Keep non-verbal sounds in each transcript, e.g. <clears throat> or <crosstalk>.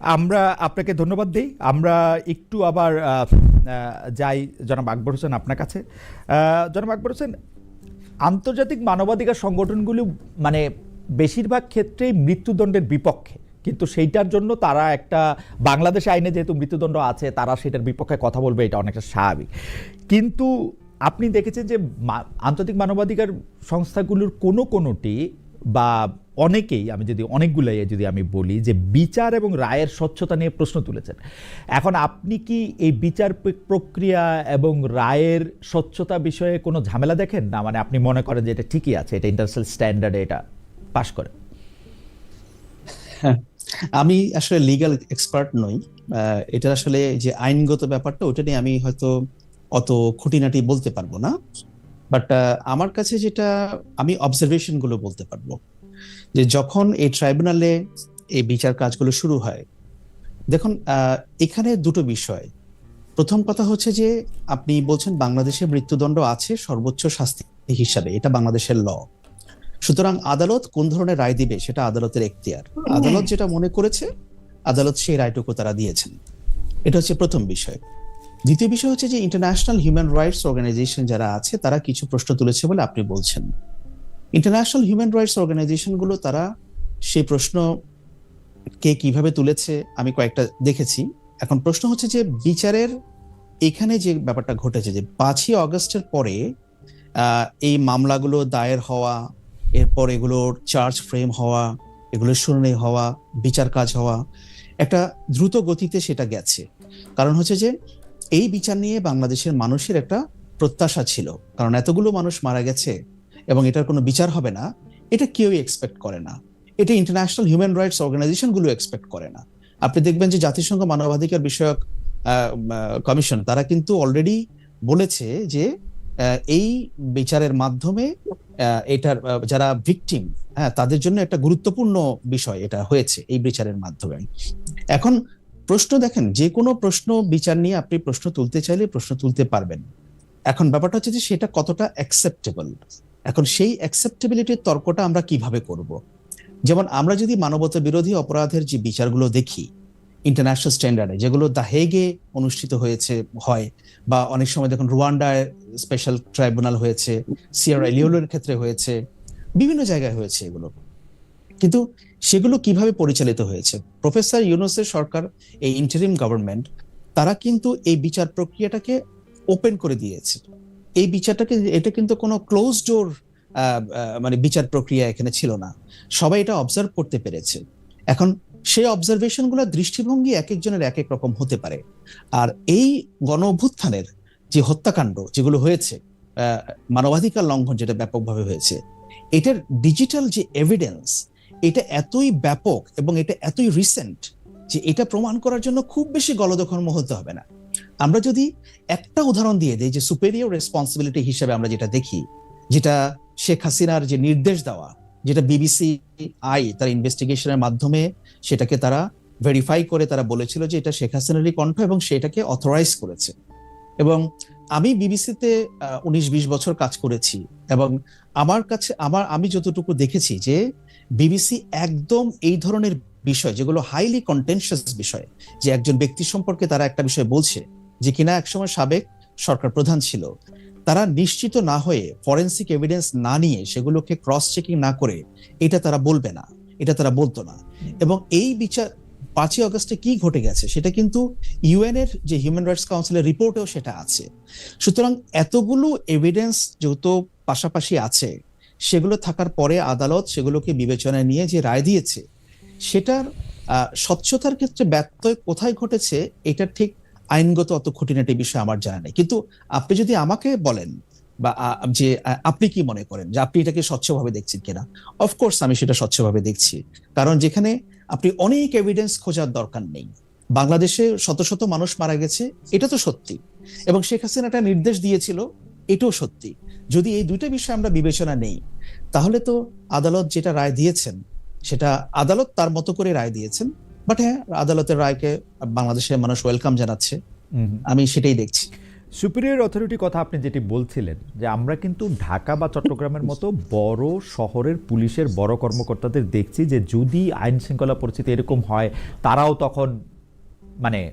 আমরা আপনাকে ধন্যবাদ দিই। আমরা একটু আবার যাই জনাব আকবর হোসেন আপনার কাছে। জনাব আকবর হোসেন, আন্তর্জাতিক মানবাধিকার সংগঠনগুলি মানে বেশিরভাগ ক্ষেত্রেই মৃত্যুদণ্ডের বিপক্ষে। কিন্তু সেইটার জন্য তারা একটা, বাংলাদেশ আইনে যেহেতু মৃত্যুদণ্ড আছে, তারা সেটার বিপক্ষে কথা বলবে, এটা অনেকটা স্বাভাবিক। কিন্তু আপনি দেখেছেন যে আন্তর্জাতিক মানবাধিকার সংস্থাগুলোর কোনো কোনোটি বা অনেকেই আমি যদি অনেকগুলাই যদি আমি বলি যে বিচার এবং রায়ের স্বচ্ছতা নিয়ে প্রশ্ন তুলেছেন। এখন আপনি কি এই বিচার প্রক্রিয়া এবং রায়ের স্বচ্ছতা বিষয়ে কোনো ঝামেলা দেখেন? না মানে আপনি মনে করেন যে এটা ঠিকই আছে এটা ইন্টারন্যাশনাল স্ট্যান্ডার্ডে এটা পাশ করে। হ্যাঁ, আমি আসলে লিগ্যাল এক্সপার্ট নই। এটা আসলে যে আইনগত ব্যাপারটা ওটা নিয়ে আমি হয়তো অত খুঁটিনাটি বলতে পারব না। বাট আমার কাছে যেটা আমি অবজারভেশনগুলো বলতে পারব। যে যখন এই ট্রাইব্যুনালে এই বিচার কাজগুলো শুরু হয় দেখুন এখানে দুটো বিষয়। প্রথম কথা হচ্ছে যে আপনি বলছেন বাংলাদেশে মৃত্যুদণ্ড আছে সর্বোচ্চ শাস্তি হিসাবে এটা বাংলাদেশের ল। সুতরাং আদালত কোন ধরনের রায় দিবে সেটা আদালতের এখতিয়ার। আদালত যেটা মনে করেছে আদালত সেই রায়টুকু তারা দিয়েছেন। এটা হচ্ছে প্রথম বিষয়। দ্বিতীয় বিষয় হচ্ছে যে ইন্টারন্যাশনাল হিউম্যান রাইটস অর্গানাইজেশন যারা আছে তারা কিছু প্রশ্ন তুলেছে বলে আপনি বলছেন। ইন্টারন্যাশনাল হিউম্যান রাইটস অর্গানাইজেশনগুলো তারা সেই প্রশ্ন কে কীভাবে তুলেছে আমি কয়েকটা দেখেছি। এখন প্রশ্ন হচ্ছে যে বিচারের এখানে যে ব্যাপারটা ঘটেছে যে পাঁচই অগস্টের পরে এই মামলাগুলো দায়ের হওয়া, এরপর এগুলোর চার্জ ফ্রেম হওয়া, এগুলোর শুনানি হওয়া, বিচার কাজ হওয়া, একটা দ্রুত গতিতে সেটা গেছে। কারণ হচ্ছে যে এই বিচার নিয়ে বাংলাদেশের মানুষের একটা প্রত্যাশা ছিল। কারণ এতগুলো মানুষ মারা গেছে এবং এটার কোনো বিচার হবে না, এটা কেউই এক্সপেক্ট করে না। এটা ইন্টারন্যাশনাল হিউম্যান রাইটস অর্গানাইজেশনগুলো এক্সপেক্ট করে না। আপনি দেখবেন যে জাতিসংঘ মানবাধিকার বিষয়ক কমিশন তারা কিন্তু অলরেডি বলেছে যে এই বিচারের মাধ্যমে এটার যারা ভিকটিম হ্যাঁ তাদের জন্য একটা গুরুত্বপূর্ণ বিষয় এটা হয়েছে এই বিচারের মাধ্যমে। এখন প্রশ্ন দেখেন, যে কোনো প্রশ্ন, বিচার নিয়ে আপনি প্রশ্ন তুলতে চাইলে প্রশ্ন তুলতে পারবেন। এখন ব্যাপারটা হচ্ছে যে সেটা কতটা অ্যাকসেপ্টেবল এখন সেই অ্যাকসেপ্টেবিলিটির তর্কটা আমরা কীভাবে করব? যেমন আমরা যদি মানবতা বিরোধী অপরাধের যে বিচারগুলো দেখি ইন্টারন্যাশনাল স্ট্যান্ডার্ডে যেগুলো দ্য হেগে অনুষ্ঠিত হয়েছে, হয়, বা অনেক সময় দেখুন রুয়ান্ডায় স্পেশাল ট্রাইব্যুনাল হয়েছে সিয়ারা লিওলের ক্ষেত্রে হয়েছে, বিভিন্ন জায়গায় হয়েছে এগুলো। কিন্তু সেগুলো কীভাবে পরিচালিত হয়েছে? প্রফেসর ইউনুসের সরকার, এই ইন্টারিম গভর্নমেন্ট তারা কিন্তু এই বিচার প্রক্রিয়াটাকে ওপেন করে দিয়েছে। এই বিচারটাকে, এটা কিন্তু কোনো ক্লোজ ডোর মানে বিচার প্রক্রিয়া এখানে ছিল না। সবাই এটা অবজার্ভ করতে পেরেছে। এখন সেই অবজারভেশনগুলো দৃষ্টিভঙ্গি এক একজনের এক এক রকম হতে পারে। আর এই গণ অভ্যুত্থানের যে হত্যাকাণ্ড যেগুলো হয়েছে মানবাধিকার লঙ্ঘন যেটা ব্যাপকভাবে হয়েছে, এটার ডিজিটাল যে এভিডেন্স এটা এতই ব্যাপক এবং এটা এতই রিসেন্ট যে এটা প্রমাণ করার জন্য খুব বেশি গলদঘর্ম হতে হবে না। আমরা যদি একটা উদাহরণ দিয়ে দিই যে সুপেরিয়র রেসপন্সিবিলিটি হিসেবে আমরা যেটা দেখি, যেটা শেখ হাসিনার যে নির্দেশ দেওয়া, যেটা বিবিসি আই, তার ইনভেস্টিগেশনের মাধ্যমে সেটাকে তারা ভেরিফাই করে তারা বলেছিল যে এটা শেখ হাসিনারই কণ্ঠ এবং সেটাকে অথরাইজ করেছে। এবং আমি বিবিসিতে উনিশ বিশ বছর কাজ করেছি এবং আমার কাছে, আমার, আমি যতটুকু দেখেছি যে বিবিসি একদম এই ধরনের বিষয়, যেগুলো হাইলি কন্টেনশিয়াস বিষয়, যে একজন ব্যক্তি সম্পর্কে তারা একটা বিষয় বলছে, যে কিনা একসময় সাবেক সরকার প্রধান ছিল, তারা নিশ্চিত না হয়ে ফরেন্সিক এভিডেন্স না নিয়ে সেগুলোকে ক্রস চেকিং না করে এটা তারা বলবে না, এটা তারা বলতো না। এবং এই বিচার, পাঁচই অগস্টে কি ঘটে গেছে সেটা কিন্তু ইউএন এর যে হিউম্যান রাইটস কাউন্সিলের রিপোর্টেও সেটা আছে। সুতরাং এতগুলো এভিডেন্স যেহেতু পাশাপাশি আছে, সেগুলো থাকার পরে আদালত সেগুলোকে বিবেচনায় নিয়ে যে রায় দিয়েছে সেটার স্বচ্ছতার ক্ষেত্রে ব্যত্যয় কোথায় ঘটেছে, এটা ঠিক আইনগত অত খুঁটিনাটি বিষয় আমার জানা নেই। কিন্তু আপনি যদি আমাকে বলেন বা যে আপনি কি মনে করেন যে আপনি এটাকে স্বচ্ছভাবে দেখছেন কিনা? অফকোর্স আমি সেটা স্বচ্ছভাবে দেখছি। কারণ যেখানে আপনি অনেক এভিডেন্স খোঁজার দরকার নেই। বাংলাদেশে শত শত মানুষ মারা গেছে, এটা তো সত্যি। এবং শেখ হাসিনা একটা নির্দেশ দিয়েছিল, এটাও সত্যি। যদি এই দুইটা বিষয় আমরা বিবেচনা নেই, তাহলে তো আদালত যেটা রায় দিয়েছেন সেটা আদালত তার মতো করে রায় দিয়েছেন। বাট হ্যাঁ আদালতের রায়কে বাংলাদেশের মানুষ ওয়েলকাম জানাচ্ছে। আমি সেটাই দেখছি। সুপিরিয়র অথরিটি কথা আপনি যেটি বলছিলেন যে আমরা কিন্তু ঢাকা বা চট্টগ্রামের মতো বড় শহরের পুলিশের বড় কর্মকর্তাদের দেখছি যে যদি আইন শৃঙ্খলা পরিস্থিতি এরকম হয় তারাও তখন মানে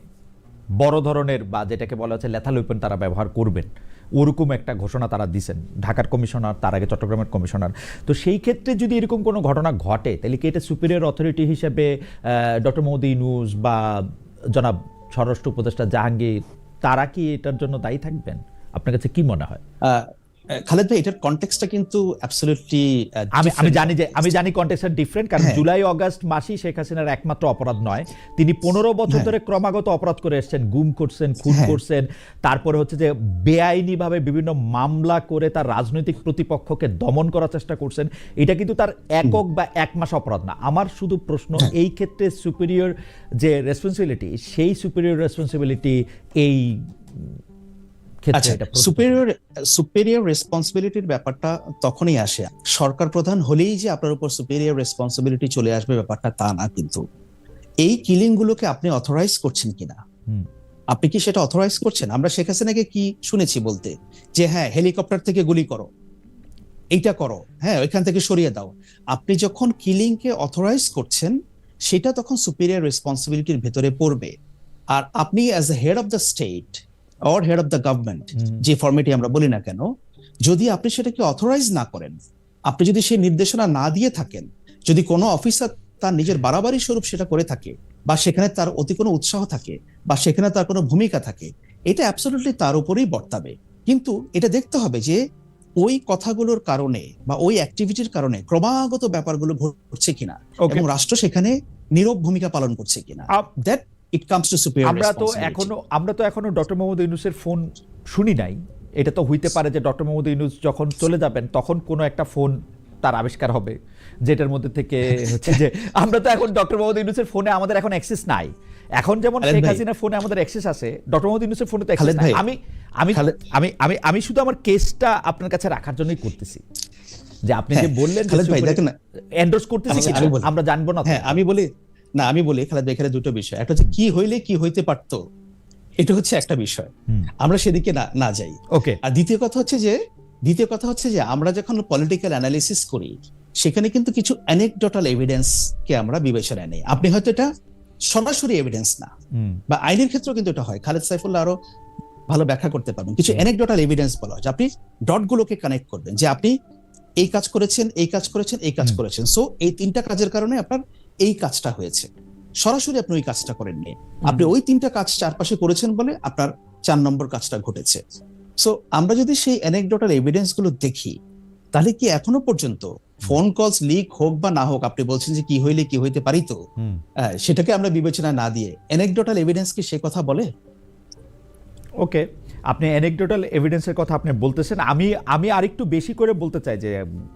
বড় ধরনের বা যেটাকে বলা হচ্ছে লেথাল ওয়েপন তারা ব্যবহার করবেন। ওরকম একটা ঘোষণা তারা দিছেন। ঢাকার কমিশনার, তার আগে চট্টগ্রামের কমিশনার। তো সেই ক্ষেত্রে যদি এরকম কোনো ঘটনা ঘটে, তাহলে কি এটা সুপিরিয়র অথরিটি হিসেবে ডক্টর মোদি নিউজ বা জনাব স্বরাষ্ট্র উপদেষ্টা জাহাঙ্গীর, তারা কি এটার জন্য দায়ী থাকবেন? আপনার কাছে কি মনে হয়? খালেদ ভাই এটার কনটেক্সটটা কিন্তু অ্যাবসলিউটলি আমি আমি জানি যে আমি জানি কন্টেক্সট ডিফারেন্ট কারণ হ্যাঁ। জুলাই অগাস্ট মাসই শেখ হাসিনার একমাত্র অপরাধ নয়। তিনি পনেরো বছর ধরে ক্রমাগত অপরাধ করে এসেছেন গুম করছেন খুন হ্যাঁ। করছেন। তারপরে হচ্ছে যে বেআইনিভাবে বিভিন্ন মামলা করে তার রাজনৈতিক প্রতিপক্ষকে দমন করার চেষ্টা করছেন। এটা কিন্তু তার একক বা এক মাস অপরাধ না। আমার শুধু প্রশ্ন হ্যাঁ। এই ক্ষেত্রে সুপিরিয়র যে রেসপন্সিবিলিটি সেই সুপিরিয়র রেসপন্সিবিলিটি এই সুপেরিয়র সুপেরিয়র রেসপন্সিবিলিটির ব্যাপারটা তখনই আসে। সরকার প্রধান হলেই যে আপনার উপর সুপেরিয়র রেসপন্সিবিলিটি চলে আসবে ব্যাপারটা তা না কিন্তু। এই কিলিং গুলোকে আপনি অথরাইজ করছেন কিনা? আপনি কি সেটা অথরাইজ করছেন? আমরা শেখ হাসিনাকে কি শুনেছি বলতে? যে হ্যাঁ হেলিকপ্টার থেকে গুলি করো। এইটা করো। হ্যাঁ ওইখান থেকে সরিয়ে দাও। আপনি যখন কিলিং কে অথরাইজ করছেন সেটা তখন সুপিরিয়র রেসপন্সিবিলিটির ভেতরে পড়বে। আর আপনি as a head of the state or head of the government যে ফর্মেটে আমরা বলি না কেন যদি আপনি সেটাকে অথরাইজ না করেন আপনি যদি সেই নির্দেশনা না দিয়ে থাকেন যদি কোনো অফিসার তার নিজের বাড়াবাড়ি স্বরূপ সেটা করে থাকে বা সেখানে তার অতি কোনো উৎসাহ থাকে বা সেখানে তার কোনো ভূমিকা থাকে এটা অ্যাবসলিউটলি তার উপরেই বর্তাবে। কিন্তু এটা দেখতে হবে যে ওই কথাগুলোর কারণে বা ওই অ্যাক্টিভিটির কারণে ক্রমাগত ব্যাপারগুলো ঘটছে কিনা এবং রাষ্ট্র সেখানে নীরব ভূমিকা পালন করছে কিনা। That it comes to superior আমরা তো এখনও আমরা তো এখনও ডক্টর মোহাম্মদ ইউনুসের ফোন শুনি নাই। এটা তো হইতে পারে যে ডক্টর মোহাম্মদ ইউনুস যখন চলে যাবেন তখন কোনো একটা ফোন তার আবিষ্কার হবে যেটার মধ্যে থেকে হচ্ছে যে <laughs> আমরা তো এখন ডক্টর মোহাম্মদ ইউনুসের ফোনে আমাদের এখন অ্যাক্সেস নাই। এখন যেমন শেখ হাসিনার ফোনে আমাদের অ্যাক্সেস আছে ডক্টর মোহাম্মদ ইউনুসের ফোনে তো অ্যাক্সেস নাই। আমি আমি আমি আমি আমি শুধু আমার কেসটা আপনার কাছে রাখার জন্যই করতেছি। যে আপনি যে হ্যাঁ, বললেন খালেদ ভাই, দেখেন। এন্ডোর্স করতেছি। আমরা জানব না হ্যাঁ আমি বলি না আমি বলি খালেদ ভাই, এখানে দুটো বিষয়। একটা হচ্ছে কি হইলে কি হইতে পারতো? এটা হচ্ছে একটা বিষয়। আমরা সেদিকে না না যাই। ওকে। আর দ্বিতীয় কথা হচ্ছে যে দ্বিতীয় কথা হচ্ছে যে আমরা যখন পলিটিক্যাল অ্যানালিসিস করি সেখানে কিন্তু কিছু অ্যানেকডোটাল এভিডেন্স কে আমরা বিবেচনায় নেই। আপনি হয়তো এটা সরাসরি এভিডেন্স না। বা আইনের ক্ষেত্রেও কিন্তু এটা হয়। খালেদ সাইফুল্লাহ আরও ভালো ব্যাখ্যা করতে পারবেন। কিছু অ্যানেকডোটাল এভিডেন্স বলা হয়। যে আপনি ডটগুলোকে কানেক্ট করবেন। যে আপনি এই কাজ করেছেন এই কাজ করেছেন এই কাজ করেছেন। সো এই তিনটা কাজের কারণে আপনার এই কাজটা হয়েছে। সরাসরি আপনি ওই কাজটা করেননি। আপনি ওই তিনটা কাজ চারপাশে করেছেন বলে আপনার চার নম্বর কাজটা ঘটেছে। সো আমরা যদি সেই অ্যানেকডোটাল এভিডেন্সগুলো দেখি তাহলে কি এখনও পর্যন্ত ফোন কলস লিক হোক বা না হোক আপনি বলছেন যে কি হইলে কি হইতে পারি তো? হ্যাঁ, সেটাকে আমরা বিবেচনা না দিয়ে অ্যানেকডোটাল এভিডেন্স কি সে কথা বলে? ওকে আপনি অ্যানেকডোটাল এভিডেন্সের কথা আপনি বলতেছেন, আমি আমি আরেকটু বেশি করে বলতে চাই যে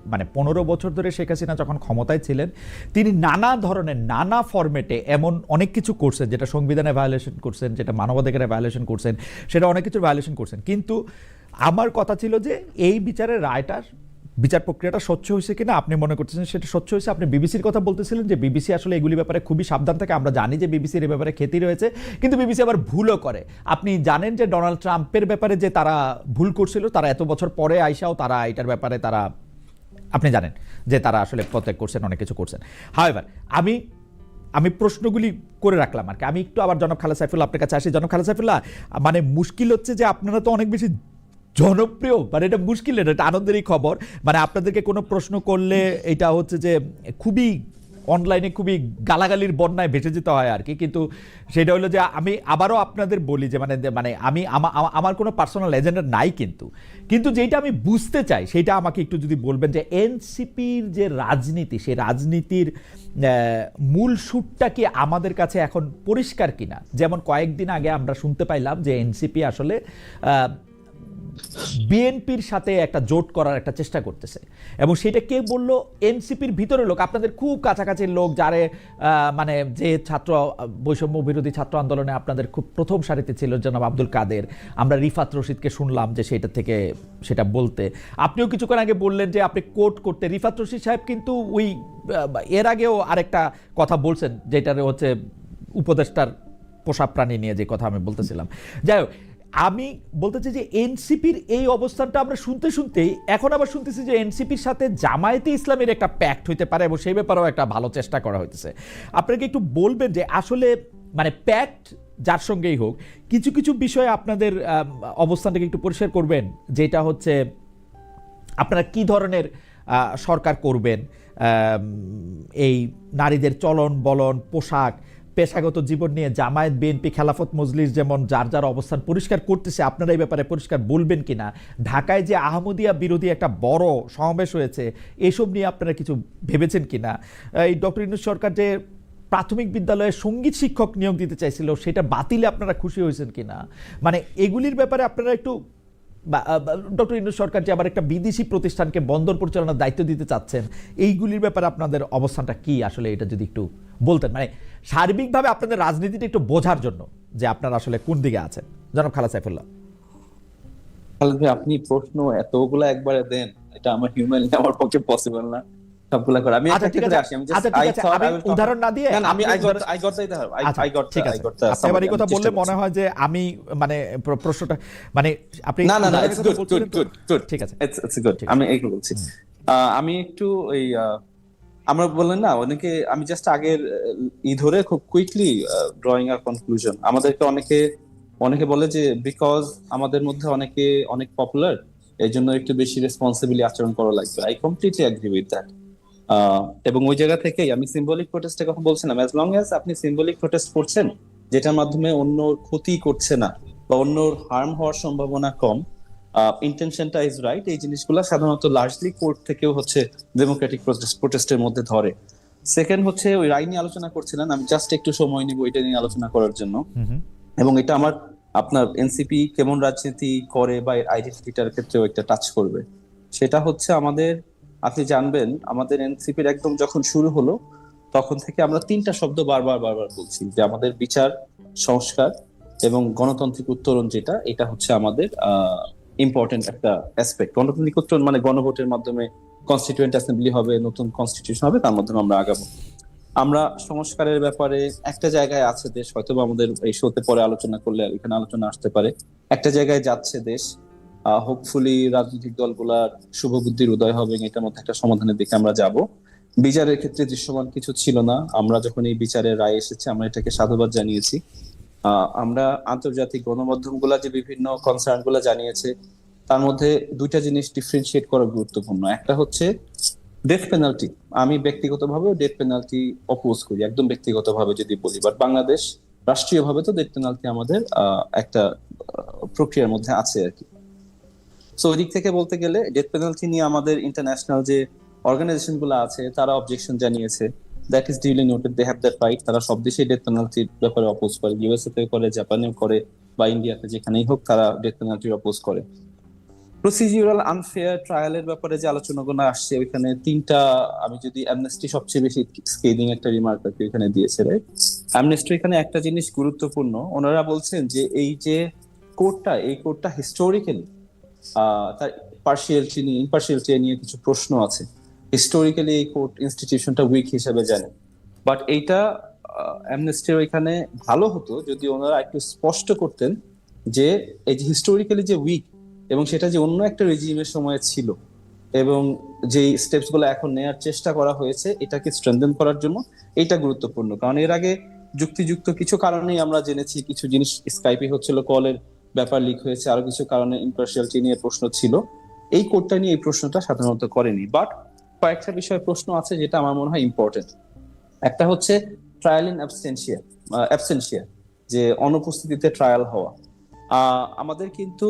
মানে পনেরো বছর ধরে শেখ হাসিনা যখন ক্ষমতায় ছিলেন, তিনি নানা ধরনের, নানা ফরম্যাটে এমন অনেক কিছু করছেন, যেটা সংবিধানে ভায়োলেশন করছেন, যেটা মানবাধিকারে ভায়োলেশন করছেন, সেটা অনেক কিছু ভায়োলেশন করছেন। কিন্তু আমার কথা ছিল যে, এই বিচারের রায়টার বিচার প্রক্রিয়াটা স্বচ্ছ হয়েছে কিনা আপনি মনে করতেছেন সেটা স্বচ্ছ হয়েছে? আপনি বিবিসির কথা বলতেছিলেন যে বিবিসি আসলে এগুলি ব্যাপারে খুবই সাবধান থাকে। আমরা জানি যে বিবিসির এই ব্যাপারে খ্যাতি রয়েছে, কিন্তু বিবিসি আবার ভুলও করে। আপনি জানেন যে ডোনাল্ড ট্রাম্পের ব্যাপারে যে তারা ভুল করছিল, তারা এত বছর পরে আইসাও তারা এটার ব্যাপারে তারা, আপনি জানেন যে তারা আসলে প্রত্যেক করছেন, অনেক কিছু করছেন। হাওয়েভার আমি আমি প্রশ্নগুলি করে রাখলাম আর কি। আমি একটু আবার জনাব খালা সাইফুল্লাহ আপনার কাছে আসি। জনাব খালা সাইফুল্লাহ মানে মুশকিল হচ্ছে যে আপনারা তো অনেক বেশি জনপ্রিয় মানে এটা মুশকিল, এটা আনন্দেরই খবর। মানে আপনাদেরকে কোনো প্রশ্ন করলে এটা হচ্ছে যে খুবই অনলাইনে খুবই গালাগালির বন্যায় ভেসে যেতে হয় আর কি। কিন্তু সেটা হলো যে আমি আবারও আপনাদের বলি যে মানে মানে আমি আমা- আমা- আমার কোনো পার্সোনাল এজেন্ডা নাই কিন্তু। কিন্তু যেটা আমি বুঝতে চাই, সেটা আমাকে একটু যদি বলবেন যে এনসিপির যে রাজনীতি, সেই রাজনীতির মূল সুরটা কি আমাদের কাছে এখন পরিষ্কার কিনা? যেমন কয়েকদিন আগে আমরা শুনতে পাইলাম যে এনসিপি আসলে বিএনপির সাথে একটা জোট করার একটা চেষ্টা করতেছে। এবং সেটা কে বলল? এনসিপির ভিতরে লোক। আপনাদের খুব কাছাকাছি লোক যারে মানে যে ছাত্র, বৈষম্য বিরোধী ছাত্র আন্দোলনে আপনাদের খুব প্রথম সারিতে ছিল জনাব আব্দুল কাদের। আমরা রিফাত রশিদকে শুনলাম যে সেটা থেকে সেটা বলতে। আপনিও কিছুক্ষণ আগে বললেন যে আপনি কোট করতে। রিফাত রশিদ সাহেব কিন্তু ওই এর আগেও আরেকটা কথা বলছেন, যেটার হচ্ছে উপদেষ্টার পোষা প্রাণী নিয়ে যে কথা আমি বলতেছিলাম। যাই হোক আমি বলতে চাই যে এনসিপির এই অবস্থানটা আমরা শুনতে শুনতেই, এখন আবার শুনতেছি যে এনসিপির সাথে জামায়াতে ইসলামের একটা প্যাক্ট হইতে পারে এবং সেই ব্যাপারেও একটা ভালো চেষ্টা করা হইতেছে। আপনাকে একটু বলবেন যে আসলে মানে প্যাক্ট যার সঙ্গেই হোক, কিছু কিছু বিষয়ে আপনাদের অবস্থানটাকে একটু পরিষ্কার করবেন, যেটা হচ্ছে আপনারা কি ধরনের সরকার করবেন এই নারীদের চলন বলন, পোশাক পেশাগত জীবন নিয়ে জামায়াত, বিএনপি, খেলাফত, মজলিস যেমন যার যার অবস্থান পরিষ্কার করতেছে, আপনারা এই ব্যাপারে পরিষ্কার বলবেন কিনা? ঢাকায় যে আহমদিয়া বিরোধী একটা বড় সমাবেশ হয়েছে, এসব নিয়ে আপনারা কিছু ভেবেছেন কিনা? এই ডক্টর ইনুস সরকার যে প্রাথমিক বিদ্যালয়ে সংগীত শিক্ষক নিয়োগ দিতে চাইছিল, সেটা বাতিলে আপনারা খুশি হয়েছেন কিনা? মানে এগুলির ব্যাপারে আপনারা একটু ডক্টর ইন্দু সরকার যে আবার একটা বিদেশি প্রতিষ্ঠানকে বন্দর পরিচালনার দায়িত্ব দিতে চাচ্ছেন, এইগুলির ব্যাপারে আপনাদের অবস্থানটা কি? আসলে এটা যদি একটু বলতেন। মানে সার্বিকভাবে আপনাদের রাজনীতিটা একটু বোঝার জন্য যে আপনারা আসলে কোন দিকে আছেন। জনাব খালা সাইফুল্লাহ। আপনি প্রশ্ন এতগুলো একবারে দেন, এটা আমার হিউম্যানলি আমার পক্ষে পসিবল না। সবগুলা করে। আমি আচ্ছা একটা করে আসি আমি জাস্ট আই থট আমি উদাহরণ না দিয়ে না আমি I got I got the I I got ঠিক আছে। আপনি কথা বললে মনে হয় যে আমি মানে প্রশ্নটা মানে আপনি না না না it's good good good good ঠিক আছে। ইটস ইটস গুড আমি বলছি। আমি একটু আমরা বললেন না অনেকে আমি জাস্ট আগের ই ধরে খুব কুইকলি ড্রয়িং আর কনক্লুশন আমাদেরকে অনেকে অনেকে বলে যে বিকজ আমাদের মধ্যে অনেকে অনেক পপুলার এই জন্য একটু বেশি রেসপন্সিবিলি আচরণ করা লাগবে। I completely agree with that এবং ওই জায়গা থেকেই আমি সিম্বলিক প্রোটেস্টের কথা বলছিলাম। অ্যাজ লং অ্যাজ আপনি সিম্বলিক প্রোটেস্ট করছেন যেটার মাধ্যমে অন্য ক্ষতি করছে না বা অন্য হার্ম হওয়ার সম্ভাবনা কম ইন্টেনশনটা ইজ রাইট এই জিনিসগুলো সাধারণত লার্জলি কোর্ট থেকেও হচ্ছে ডেমোক্রেটিক প্রোটেস্টের মধ্যে ধরে। সেকেন্ড হচ্ছে ওই রায় নিয়ে আলোচনা করছিলেন। আমি জাস্ট একটু সময় নিব এটা নিয়ে আলোচনা করার জন্য। এবং এটা আমার আপনার এনসিপি কেমন রাজনীতি করে বা এর আইডেন্টিটিটার ক্ষেত্রেও একটা টাচ করবে। সেটা হচ্ছে আমাদের আপনি জানবেন, আমাদের এনসিপির একদম যখন শুরু হলো, তখন থেকে আমরা তিনটা শব্দ বারবার বারবার বলছি যে আমাদের বিচার, সংস্কার এবং গণতান্ত্রিক উত্তরণ যেটা, এটা হচ্ছে আমাদের ইম্পর্টেন্ট একটা অ্যাসপেক্ট গণতান্ত্রিক উত্তরণ মানে গণভোটের মাধ্যমে কনস্টিটিউয়েন্ট অ্যাসেম্বলি হবে, নতুন কনস্টিটিউশন হবে, তার মাধ্যমে আমরা আগাবো। আমরা সংস্কারের ব্যাপারে একটা জায়গায় আছে দেশ হয়তো আমাদের এই শোতে পরে আলোচনা করলে এখানে আলোচনা আসতে পারে। একটা জায়গায় যাচ্ছে দেশ হোপফুলি রাজনৈতিক দলগুলার শুভ বুদ্ধির উদয় হবে এটার মধ্যে একটা সমাধানের দিকে আমরা যাব। বিচারের ক্ষেত্রে দৃশ্যমান কিছু ছিল না। আমরা যখন এই বিচারের রায় এসেছে, আমরা এটাকে সাধুবাদ জানিয়েছি। আমরা আন্তর্জাতিক গণমাধ্যমগুলা যে বিভিন্ন কনসার্নগুলা জানিয়েছে, তার মধ্যে দুইটা জিনিস ডিফারেন্সিয়েট করা গুরুত্বপূর্ণ। একটা হচ্ছে ডেথ পেনাল্টি আমি ব্যক্তিগতভাবে ডেথ পেনাল্টি অপোজ করি, একদম ব্যক্তিগতভাবে যদি বলি। বাট বাংলাদেশ রাষ্ট্রীয়ভাবে তো ডেথ পেনাল্টি আমাদের একটা প্রক্রিয়ার মধ্যে আছে আর কি। সো ওই দিক থেকে বলতে গেলে ডেথ পেনাল্টি নিয়ে আমাদের ইন্টারন্যাশনাল যে অর্গানাইজেশনগুলো আছে, তারা অবজেকশন জানিয়েছে। That is duly noted they have that right তারা সব দেশেই ডেথ পেনাল্টির ব্যাপারে অপোজ করে। ইউএসএ তে করে জাপানেও করে, বা ইন্ডিয়াতে যেখানেই হোক তারা ডেথ পেনাল্টির অপোজ করে। প্রসিডিউরাল আনফেয়ার ট্রায়ালের ব্যাপারে যে আলোচনাগুলো আসছে, ওইখানে তিনটা, আমি যদি অ্যামনেস্টি সবচেয়ে বেশি স্কেলিং একটা রিমার্ক আর এখানে দিয়েছে রাইট অ্যামনেস্টি এখানে একটা জিনিস গুরুত্বপূর্ণ। ওনারা বলছেন যে এই যে কোর্টটা এই কোর্টটা হিস্টোরিক্যালি তার পার্সিয়ালিটি নিয়ে ইম্পার্সিয়ালিটি নিয়ে কিছু প্রশ্ন আছে। হিস্টোরিক্যালি এই কোর্ট ইনস্টিটিউশনটা উইক হিসেবে জানে। বাট এইটা অ্যামনেস্টির এখানে ভালো হতো যদি ওনারা একটু স্পষ্ট করতেন যে এই যে হিস্টোরিক্যালি যে উইক এবং সেটা যে অন্য একটা রেজিমের সময় ছিল এবং যেই স্টেপসগুলো এখন নেয়ার চেষ্টা করা হয়েছে, এটাকে স্ট্রেংথেন করার জন্য এটা গুরুত্বপূর্ণ। কারণ এর আগে যুক্তিযুক্ত কিছু কারণেই আমরা জেনেছি, কিছু জিনিস স্কাইপে হচ্ছিল কলের ব্যাপার লিক হয়েছে, আরও কিছু কারণে ইম্পার্সিয়ালিটি নিয়ে প্রশ্ন ছিল। এই কোডটা নিয়ে এই প্রশ্নটা সাধারণত করেনি। বাট কয়েকটা বিষয়ে প্রশ্ন আছে যেটা আমার মনে হয় ইম্পর্টেন্ট একটা হচ্ছে ট্রায়াল ইন অ্যাবসেন্সিয়া অ্যাবসেন্সিয়া যে অনুপস্থিতিতে ট্রায়াল হওয়া। আমাদের কিন্তু,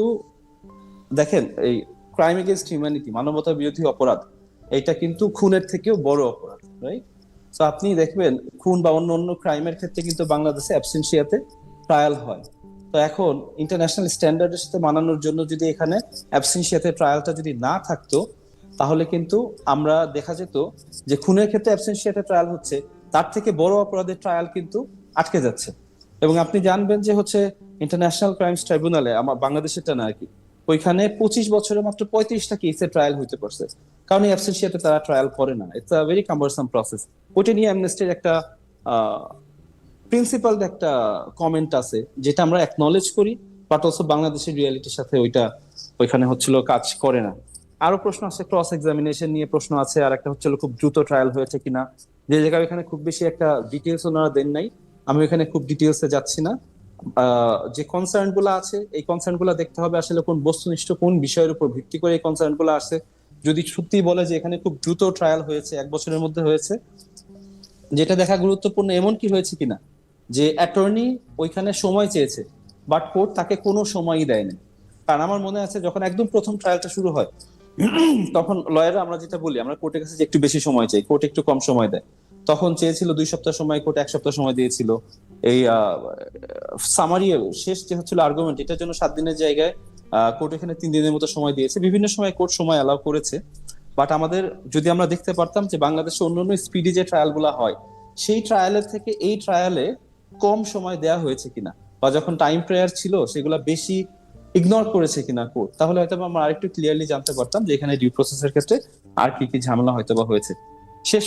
দেখেন, এই ক্রাইম এগেনস্ট হিউম্যানিটি মানবতা বিরোধী অপরাধ, এটা কিন্তু খুনের থেকেও বড় অপরাধ রাইট তো আপনি দেখবেন, খুন বা অন্য অন্য ক্রাইমের ক্ষেত্রে কিন্তু বাংলাদেশে অ্যাবসেন্সিয়াতে ট্রায়াল হয়। তো এখন ইন্টারন্যাশনাল স্ট্যান্ডার্ডের সাথে মানানোর জন্য যদি এখানে অ্যাবসেন্সিয়াতে ট্রায়ালটা যদি না থাকতো, তাহলে কিন্তু আমরা দেখা যেত যে খুনের ক্ষেত্রে অ্যাবসেন্সিয়াতে ট্রায়াল হচ্ছে, তার থেকে বড় অপরাধের ট্রায়াল কিন্তু আটকে যাচ্ছে। এবং আপনি জানবেন যে হচ্ছে ইন্টারন্যাশনাল ক্রাইমস ট্রাইব্যুনালে আমার বাংলাদেশেরটা না আর কি, ওইখানে পঁচিশ বছরে মাত্র পঁয়ত্রিশটা কেসে ট্রায়াল হইতে পারছে। কারণ এই অ্যাবসেন্সিয়াতে তারা ট্রায়াল করে না। It's a very cumbersome process ওইটা নিয়ে অ্যামনেস্টির একটা প্রিন্সিপাল একটা কমেন্ট আছে, যেটা আমরা অ্যাকনলেজ করি বাট অলসো বাংলাদেশের রিয়ালিটির সাথে ওইটা ওইখানে হচ্ছিল কাজ করে না। আরও প্রশ্ন আছে ক্রস এক্সামিনেশন নিয়ে প্রশ্ন আছে, আর একটা হচ্ছিল খুব দ্রুত ট্রায়াল হয়েছে কিনা। যে জায়গায় এখানে খুব বেশি একটা ডিটেলস ওনারা দেন নাই। আমি এখানে খুব ডিটেলসে যাচ্ছি না। যে কনসার্নগুলো আছে, এই কনসার্নগুলো দেখতে হবে আসলে কোন বস্তুনিষ্ঠ কোন বিষয়ের উপর ভিত্তি করে এই কনসার্নগুলো আসছে যদি সত্যি বলে যে এখানে খুব দ্রুত ট্রায়াল হয়েছে, এক বছরের মধ্যে হয়েছে, যেটা দেখা গুরুত্বপূর্ণ, এমন কি হয়েছে কিনা? যে অ্যাটর্নি ওইখানে সময় চেয়েছে বাট কোর্ট তাকে কোনো সময়ই দেয়নি। কারণ আমার মনে আছে যখন একদম প্রথম ট্রায়ালটা শুরু হয়, <clears throat> তখন লয়াররা আমরা যেটা বলি, আমরা কোর্টের কাছে একটু বেশি সময় চাই কোর্ট একটু কম সময় দেয়। তখন চেয়েছিল দুই সপ্তাহ সময় কোর্ট এক সপ্তাহ সময় দিয়েছিল। এই সামারি শেষ যে হচ্ছিল আর্গুমেন্ট এটার জন্য সাত দিনের জায়গায় কোর্ট এখানে তিন দিনের মতো সময় দিয়েছে। বিভিন্ন সময় কোর্ট সময় অ্যালাউ করেছে। বাট আমাদের, যদি আমরা দেখতে পারতাম যে বাংলাদেশে অন্যান্য স্পিডি যে ট্রায়ালগুলা হয়, সেই ট্রায়ালের থেকে এই ট্রায়ালে কম সময় দেয়া হয়েছে কিনা, বা যখন টাইম প্রেয়ার ছিল সেগুলা বেশি ইগনোর করেছে কিনা কোর্ট তাহলে হয়তো আমরা আরেকটু ক্লিয়ারলি জানতে পারতাম যে এখানে ডিউ প্রসেসের ক্ষেত্রে আর কি কি ঝামেলা হয়তো বা হয়েছে। শেষ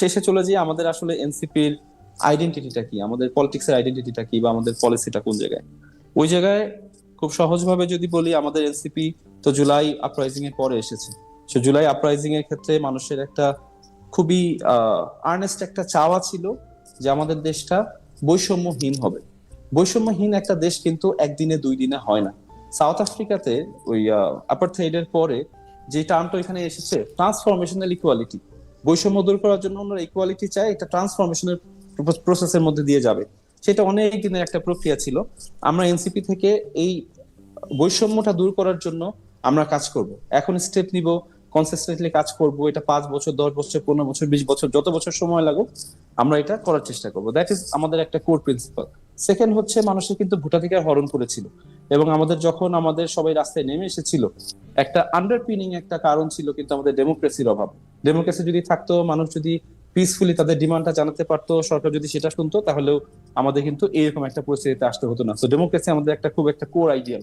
শেষে চলে যেয়ে আমাদের আসলে এনসিপির আইডেন্টিটিটা কি, আমাদের পলিটিক্স এর আইডেন্টিটিটা কি, বা আমাদের পলিসিটা কোন জায়গায়? ওই জায়গায় খুব সহজভাবে যদি বলি আমাদের এনসিপি তো জুলাই আপরাইজিং এর পরে এসেছে। সো জুলাই আপরাইজিং এর ক্ষেত্রে মানুষের একটা খুবই আর্নেস্ট একটা চাওয়া ছিল যে আমাদের দেশটা বৈষম্যহীন হবে। বৈষম্যহীন একটা দেশ কিন্তু একদিনে, দুই দিনে হয় না। সাউথ আফ্রিকাতে ওই অ্যাপারথাইডের পরে যে টার্মটা এখানে এসেছে ট্রান্সফরমেশনাল ইকুয়ালিটি বৈষম্য দূর করার জন্য ওনারা ইকুয়ালিটি চায় একটা ট্রান্সফরমেশনের প্রসেসের মধ্যে দিয়ে যাবে। সেটা অনেক দিনের একটা প্রক্রিয়া ছিল। আমরা এনসিপি থেকে এই বৈষম্যটা দূর করার জন্য আমরা কাজ করব। এখন স্টেপ নিব কনসিস্টেন্টলি কাজ করব, এটা পাঁচ বছর, দশ বছর, পনেরো বছর, বিশ বছর, যত বছর সময় লাগুক, আমরা এটা করার চেষ্টা করব। দ্যাট ইজ আমাদের একটা কোর প্রিন্সিপাল সেকেন্ড হচ্ছে মানুষের কিন্তু ভোটাধিকার হরণ করেছিল এবং আমাদের যখন আমাদের সবাই রাস্তায় নেমে এসেছিল, একটা আন্ডারপিনিং একটা কারণ ছিল কিন্তু আমাদের ডেমোক্রেসির অভাব। ডেমোক্রেসি যদি থাকতো, মানুষ যদি পিসফুলি তাদের ডিমান্ডটা জানাতে পারতো, সরকার যদি সেটা শুনতো, তাহলেও আমাদের কিন্তু এরকম একটা পরিস্থিতিতে আসতে হতো না। তো ডেমোক্রেসি আমাদের একটা খুব একটা কোর আইডিয়াল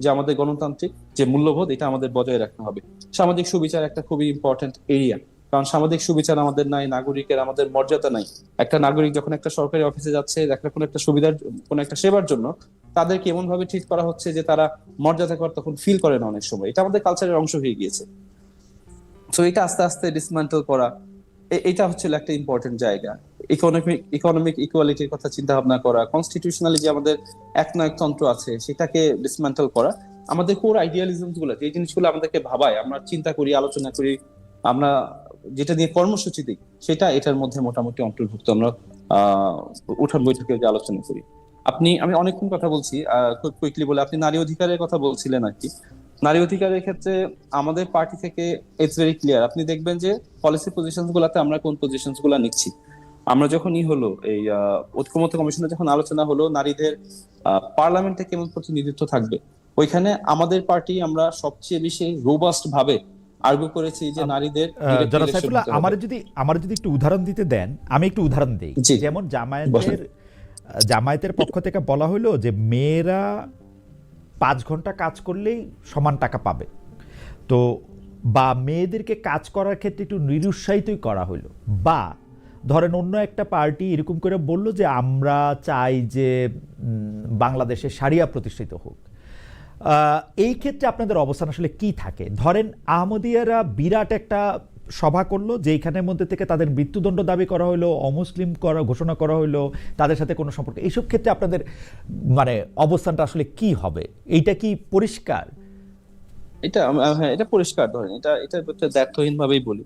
যে আমাদের গণতান্ত্রিক যে মূল্যবোধ, এটা আমাদের বজায় রাখতে হবে। সামাজিক সুবিচার একটা খুবই ইম্পর্টেন্ট এরিয়া কারণ সামাজিক সুবিচার আমাদের নাই, নাগরিকের আমাদের মর্যাদা নাই। একটা নাগরিক যখন একটা সরকারি অফিসে যাচ্ছে, একটা কোনো একটা সুবিধার, কোনো একটা সেবার জন্য, তাদেরকে এমন ভাবে ট্রিট করা হচ্ছে যে তারা মর্যাদাকর তখন ফিল করে না অনেক সময়। এটা আমাদের কালচারের অংশ হয়ে গিয়েছে। তো এটা আস্তে আস্তে ডিসমেন্টাল করা এটা হচ্ছে একটা ইম্পর্টেন্ট জায়গা। ইকোনমিক ইকোনমিক ইকুয়ালিটির কথা চিন্তা ভাবনা করা কনস্টিটিউশনালি যে আমাদের একনায়কতন্ত্র আছে, সেটাকে ডিসমেন্টাল করা, আমাদের কোর আইডিয়ালিজমগুলো এই জিনিসগুলো আমাদেরকে ভাবায়, আমরা চিন্তা করি, আলোচনা করি, আমরা যেটা নিয়ে কর্মসূচি দিই, সেটা এটার মধ্যে মোটামুটি অন্তর্ভুক্ত, আমরা, আহ, উঠান বৈঠকে যে আলোচনা করি। আপনি, আমি অনেকক্ষণ কথা বলছি কুইকলি বলে, আপনি নারী অধিকারের কথা বলছিলেন আর কি নারী অধিকারের ক্ষেত্রে আমাদের পার্টি থেকে ইটস ভেরি ক্লিয়ার আপনি দেখবেন যে পলিসি পজিশনস গুলাতে আমরা কোন পজিশনসগুলা নিচ্ছি। আমরা যখন ই হলো এই আহ, ঐক্যমত্য কমিশনে যখন আলোচনা হলো নারীদের পার্লামেন্টে কেমন প্রতিনিধিত্ব থাকবে? ওইখানে আমাদের পার্টি আমরা সবচেয়ে বেশি রোবাস্ট ভাবে আর্গু করেছি যে নারীদের সাইফুল্লাহ আমার যদি আমার যদি একটু উদাহরণ দিতে দেন আমি একটু উদাহরণ দিই। যেমন জামায়াতের জামায়াতের পক্ষ থেকে বলা হলো যে মেয়েরা পাঁচ ঘণ্টা কাজ করলেই সমান টাকা পাবে। তো বা মেয়েদেরকে কাজ করার ক্ষেত্রে একটু নিরুৎসাহিতই করা হলো বা ধরেন অন্য একটা পার্টি এরকম করে বলল যে, আমরা চাই যে বাংলাদেশে সারিয়া প্রতিষ্ঠিত হোক। এই ক্ষেত্রে আপনাদের অবস্থান আসলে কি থাকে? ধরেন আহমদিয়ারা বিরাট একটা সভা করল যেইখানের মধ্যে থেকে তাদের মৃত্যুদণ্ড দাবি করা হলো অমুসলিম করা ঘোষণা করা হলো তাদের সাথে কোনো সম্পর্ক। এইসব ক্ষেত্রে আপনাদের মানে অবস্থানটা আসলে কি হবে? এইটা কি পরিষ্কার? এটা হ্যাঁ এটা পরিষ্কার ধরেন। এটা এটা দায়িত্বহীন ভাবেই বলি।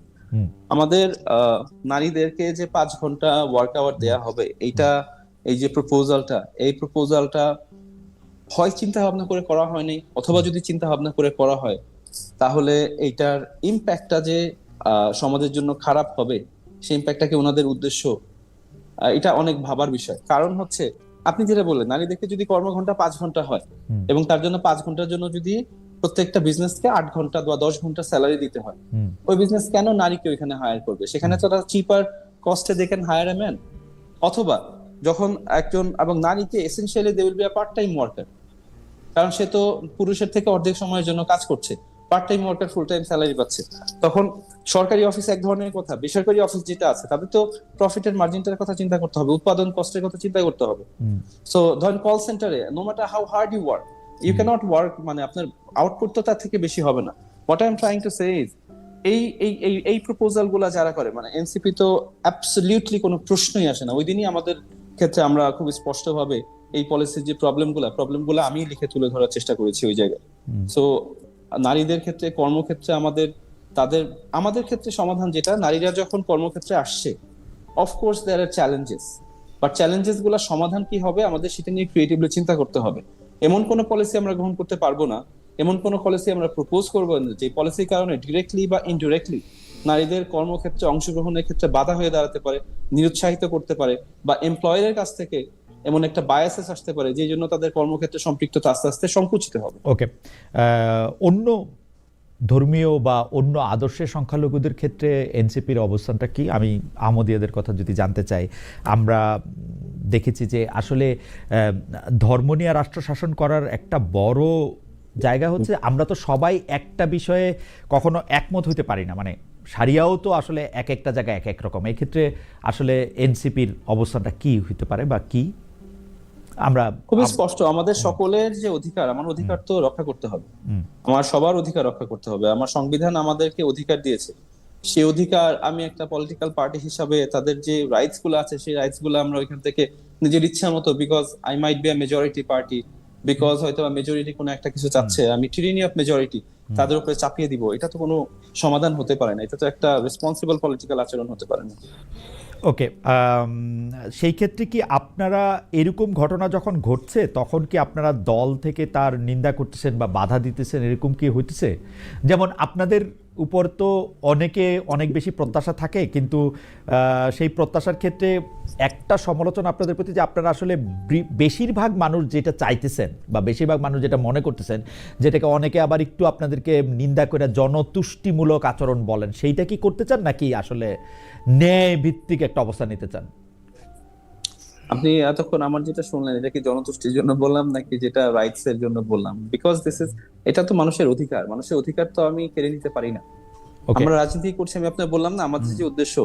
আমাদের নারীদেরকে যে পাঁচ ঘণ্টা ওয়ার্ক আওয়ার দেয়া হবে এইটা এই যে প্রপোজালটা এই প্রপোজালটা হয় চিন্তা ভাবনা করে করা হয়নি অথবা যদি চিন্তা ভাবনা করে করা হয় তাহলে এইটার ইম্প্যাক্টটা যে সমাজের জন্য খারাপ হবে সেই ইম্প্যাক্টটাকে ওনাদের উদ্দেশ্য এটা অনেক ভাবার বিষয়। কারণ হচ্ছে আপনি যেটা বললেন নারীদেরকে যদি কর্মঘন্টা পাঁচ ঘণ্টা হয় এবং তার জন্য পাঁচ ঘণ্টার জন্য যদি প্রত্যেকটা বিজনেসকে আট ঘণ্টা বা দশ ঘণ্টা স্যালারি দিতে হয় ওই বিজনেস কেন নারীকে ওইখানে হায়ার করবে? সেখানে তো তারা চিপার কস্টে দেখেন হায়ার এ ম্যান অথবা যখন একজন এবং নারীকে essentially they will be part time worker কারণ সে তো পুরুষের থেকে অর্ধেক সময়ের জন্য কাজ করছে। Part time worker full time salary পাচ্ছে। তখন সরকারি অফিস এক ধরনের কথা বেসরকারি অফিস যেটা আছে তাদের তো প্রফিটের মার্জিনটার কথা চিন্তা করতে হবে উৎপাদন কষ্টের কথা চিন্তা করতে হবে। সো ধরেন কল সেন্টারে no matter how hard you work you can't work মানে আপনার আউটপুট তো তার থেকে বেশি হবে না। What I am trying to say is এই এই এই এই প্রপোজালগুলা যারা করে মানে এনসিপি তো অ্যাবসলিউটলি কোনো প্রশ্নই আসে না। ওই দিনই আমাদের ক্ষেত্রে আমরা খুব স্পষ্টভাবে এই পলিসির যে প্রবলেমগুলো প্রবলেমগুলো আমি লিখে তুলে ধরার চেষ্টা করেছি ওই জায়গায়। সো নারীদের ক্ষেত্রে, কর্মক্ষেত্রে আমাদের, তাদের, আমাদের ক্ষেত্রে সমাধান যেটা, নারীরা যখন কর্মক্ষেত্রে আসছে of course there are challenges but চ্যালেঞ্জেসগুলোর সমাধান কি হবে, আমাদের সেটা নিয়ে ক্রিয়েটিভলি চিন্তা করতে হবে। এমন কোনো পলিসি আমরা গ্রহণ করতে পারব না, এমন কোনো পলিসি আমরা প্রপোজ করব না, যে পলিসির কারণে ডিরেক্টলি বা ইনডিরেক্টলি নারীদের কর্মক্ষেত্রে অংশগ্রহণের ক্ষেত্রে বাধা হয়ে দাঁড়াতে পারে, নিরুৎসাহিত করতে পারে, বা এমপ্লয়ারের কাছ থেকে এমন একটা বায়াসেস আসতে পারে যে জন্য তাদের কর্মক্ষেত্রে সম্পৃক্ততা আস্তে আস্তে সংকুচিত হবে। ওকে অন্য ধর্মীয় বা অন্য আদর্শের সংখ্যালঘুদের ক্ষেত্রে এনসিপির অবস্থানটা কি? আমি আহমদিয়াদের কথা যদি জানতে চাই, আমরা দেখেছি যে আসলে ধর্ম নিয়ে রাষ্ট্র শাসন করার একটা বড় জায়গা হচ্ছে, আমরা তো সবাই একটা বিষয়ে কখনো একমত হইতে পারি না। মানে সারিয়াও তো আসলে এক একটা জায়গায় এক এক রকম। এক্ষেত্রে ক্ষেত্রে আসলে এনসিপির অবস্থানটা কি হইতে পারে বা কি? আমরা খুবই স্পষ্ট আমাদের সকলের যে অধিকার আমার অধিকার তো রক্ষা করতে হবে। আমার সবার অধিকার রক্ষা করতে হবে। আমার সংবিধান আমাদেরকে অধিকার দিয়েছে। সেই অধিকার আমি একটা পলিটিক্যাল পার্টি হিসাবে তাদের যে রাইটসগুলো আছে সেই রাইটসগুলো আমরা ওইখান থেকে নিজের ইচ্ছা মতো because I might be a majority party because হয়তো মেজরিটি কোনো একটা কিছু চাচ্ছে আমি টিরিনি অফ মেজরিটি তাদের উপরে চাপিয়ে দিব। এটা তো কোনো সমাধান হতে পারে না। এটা তো একটা রেসপন্সিবল পলিটিক্যাল আচরণ হতে পারে না। ওকে সেই ক্ষেত্রে কি আপনারা এরকম ঘটনা যখন ঘটছে, তখন কি আপনারা দল থেকে তার নিন্দা করতেছেন বা বাধা দিতেছেন? এরকম কি হইতেছে? যেমন আপনাদের উপর তো অনেকে অনেক বেশি প্রত্যাশা থাকে, কিন্তু সেই প্রত্যাশার ক্ষেত্রে একটা সমালোচনা আপনাদের প্রতি যে আপনারা আসলে বেশিরভাগ মানুষ যেটা চাইতেছেন বা বেশিরভাগ মানুষ যেটা মনে করতেছেন, যেটাকে অনেকে আবার একটু আপনাদেরকে নিন্দা করে জনতুষ্টিমূলক আচরণ বলেন, সেইটা কি করতে চান নাকি আসলে ন্যায় ভিত্তিক একটা অবস্থান নিতে চান? আপনি এতক্ষণ আমার যেটা শুনলেন এটা কি জনতুষ্টির জন্য বললাম নাকি যেটা রাইটস এর জন্য বললাম? বিকজ দিস ইজ এটা তো মানুষের অধিকার। মানুষের অধিকার তো আমি কেড়ে নিতে পারি না। আমরা রাজনীতি করছি আমি আপনাকে বললাম না আমাদের যে উদ্দেশ্য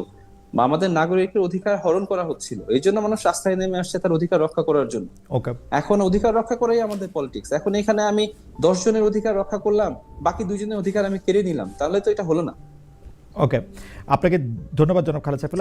বা আমাদের নাগরিকের অধিকার হরণ করা হচ্ছিল এই জন্য মানুষ রাস্তায় নেমে আসছে তার অধিকার রক্ষা করার জন্য। ওকে এখন অধিকার রক্ষা করাই আমাদের পলিটিক্স এখন এখানে আমি দশ জনের অধিকার রক্ষা করলাম বাকি দুজনের অধিকার আমি কেড়ে নিলাম তাহলে তো এটা হলো না। ওকে আপনাকে ধন্যবাদ জনাব খালেদ সাইফুল্লাহ।